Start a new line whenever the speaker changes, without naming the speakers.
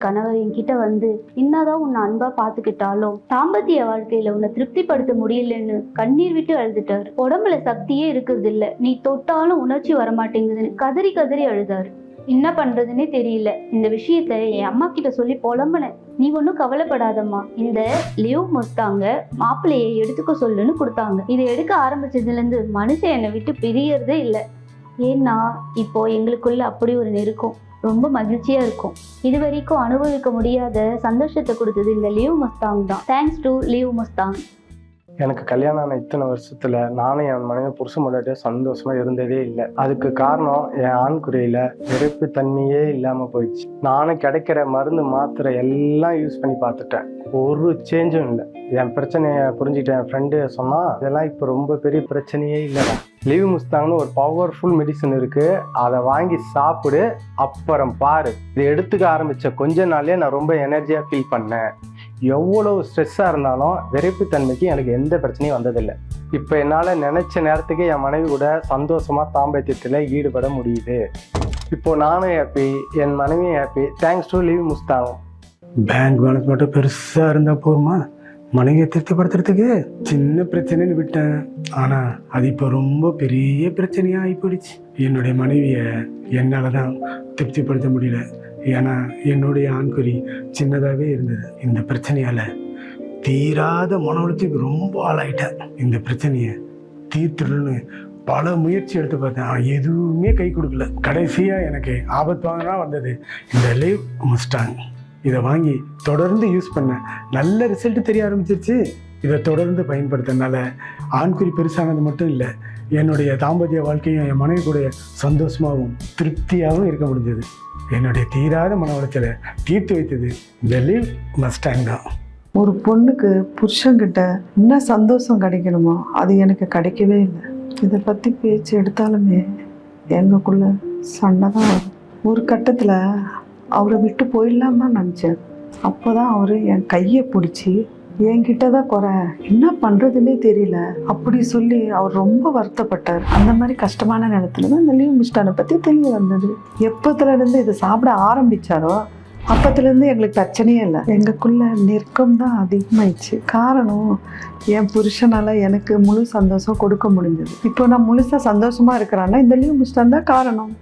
கணவர் என்கிட்ட வந்து என்னதான் உன்னை அன்பா பாத்துக்கிட்டாலும் தாம்பத்திய வாழ்க்கையில உன்னை திருப்திப்படுத்த முடியலன்னு கண்ணீர் விட்டு அழுதுட்டாரு. உடம்புல சக்தியே இருக்கிறது இல்ல நீ தொட்டாலும் உணர்ச்சி வரமாட்டேங்குதுன்னு கதறி கதறி அழுதாரு. என்ன பண்றதுன்னே தெரியல. இந்த விஷயத்த என் அம்மா கிட்ட சொல்லி புலம்புனேன். நீ ஒன்றும் கவலைப்படாதம்மா. இந்த லிவ் மொத்தாங்க மாப்பிள்ளையை எடுத்துக்க சொல்லுன்னு கொடுத்தாங்க. இதை எடுக்க ஆரம்பிச்சதுல இருந்து மனுஷன் என்னை விட்டு பிரியறதே இல்லை. ஏன்னா இப்போ எங்களுக்குள்ள அப்படி ஒரு நெருக்கம். ரொம்ப மகிழ்ச்சியா இருக்கும். இது வரைக்கும் அனுபவிக்க முடியாத சந்தோஷத்தை கொடுத்தது இந்த லீவ் மஸ்தாங் தான். தேங்க்ஸ் டு லீவ் மஸ்தாங்
எனக்கு கல்யாணம் ஆன இத்தனை வருஷத்துல நானும் என் மனைவி புருஷ முன்னாடியே சந்தோஷமா இருந்ததே இல்லை. அதுக்கு காரணம் என் ஆண்குறையில விரைப்பு தன்மையே இல்லாம போயிடுச்சு. நானும் கிடைக்கிற மருந்து மாத்திரை எல்லாம் யூஸ் பண்ணி பார்த்துட்டேன். ஒரு சேஞ்சும் இல்லை. என் பிரச்சனையை புரிஞ்சுக்கிட்ட என் ஃப்ரெண்டு சொன்னா இதெல்லாம் இப்போ ரொம்ப பெரிய பிரச்சனையே இல்லைடா. லீவ் முஸ்தாங்னு ஒரு பவர்ஃபுல் மெடிசன் இருக்கு. அதை வாங்கி சாப்பிடு. அப்புறம் பாரு. இதை எடுத்துக்க ஆரம்பிச்ச கொஞ்ச நாள்லயே நான் ரொம்ப எனர்ஜியா ஃபீல் பண்ணேன். எவ்வளவு ஸ்ட்ரெஸ்ஸாக இருந்தாலும் விரைப்புத்தன்மைக்கு எனக்கு எந்த பிரச்சனையும் வந்ததில்லை. இப்போ என்னால் நினச்ச நேரத்துக்கு என் மனைவி கூட சந்தோஷமாக தாம்பத்தியத்தில் ஈடுபட முடியுது. இப்போது நானும் ஹாப்பி என் மனைவியும் ஹாப்பி தேங்க்ஸ் டு லீவ் முஸ்தாகும்
பேங்க் பேலன்ஸ் மட்டும் பெருசாக இருந்தால் போதுமா? மனைவியை திருப்திப்படுத்துறதுக்கு சின்ன பிரச்சனைன்னு விட்டேன். ஆனால் அது இப்போ ரொம்ப பெரிய பிரச்சனையாக ஆகி போயிடுச்சு. என்னுடைய மனைவியை என்னால் தான் திருப்திப்படுத்த முடியல. ஏன்னா என்னுடைய ஆண்குறி சின்னதாகவே இருந்தது. இந்த பிரச்சனையால் தீராத மன உளைச்சலுக்கு ரொம்ப ஆளாயிட்டேன். இந்த பிரச்சனையை தீர்த்துடணும்னு பல முயற்சி எடுத்து பார்த்தேன். எதுவுமே கை கொடுக்கல. கடைசியாக எனக்கு ஆபத்தானா வந்தது இந்த லேவ் முஸ்டாங். இதை வாங்கி தொடர்ந்து யூஸ் பண்ணேன் நல்ல ரிசல்ட் தெரிய ஆரம்பிச்சிருச்சு. இதை தொடர்ந்து பயன்படுத்தினால ஆண்குறி பெருசானது மட்டும் இல்லை என்னுடைய தாம்பத்திய வாழ்க்கையும் என் மனைவி கூட சந்தோஷமாகவும் திருப்தியாகவும் இருக்க முடிஞ்சது. என்னுடைய தீராத மன உளைச்சலை தீர்த்து வைத்தது இந்த லிவ் மஸ்டாங் தான்
ஒரு பொண்ணுக்கு புருஷன்கிட்ட என்ன சந்தோஷம் கிடைக்கணுமோ அது எனக்கு கிடைக்கவே இல்லை. இதை பற்றி பேச்சு எடுத்தாலுமே எங்களுக்குள்ள சண்டை தான் வரும். ஒரு கட்டத்தில் அவரை விட்டு போயிடலாம் தான் நினச்சேன். அப்போ தான் அவர் என் கையை பிடிச்சி என்கிட்ட தான் குறை என்ன பண்ணுறதுன்னே தெரியல. அப்படி சொல்லி அவர் ரொம்ப வருத்தப்பட்டார். அந்த மாதிரி கஷ்டமான நேரத்தில் தான் இந்த லீவ் மிஸ்டானை பற்றி தெரிய வந்தது. எப்போத்துலேருந்து இதை சாப்பிட ஆரம்பித்தாரோ அப்பத்துலேருந்து எங்களுக்கு பிரச்சனையே இல்லை. எங்களுக்குள்ள நெருக்கம் தான் அதிகமாயிடுச்சு. காரணம் என் புருஷனால் எனக்கு முழு சந்தோஷம் கொடுக்க முடிஞ்சது. இப்போ நான் முழுசாக சந்தோஷமாக இருக்கிறேன்னா இந்த லீவ் மிஸ்டான் தான் காரணம்.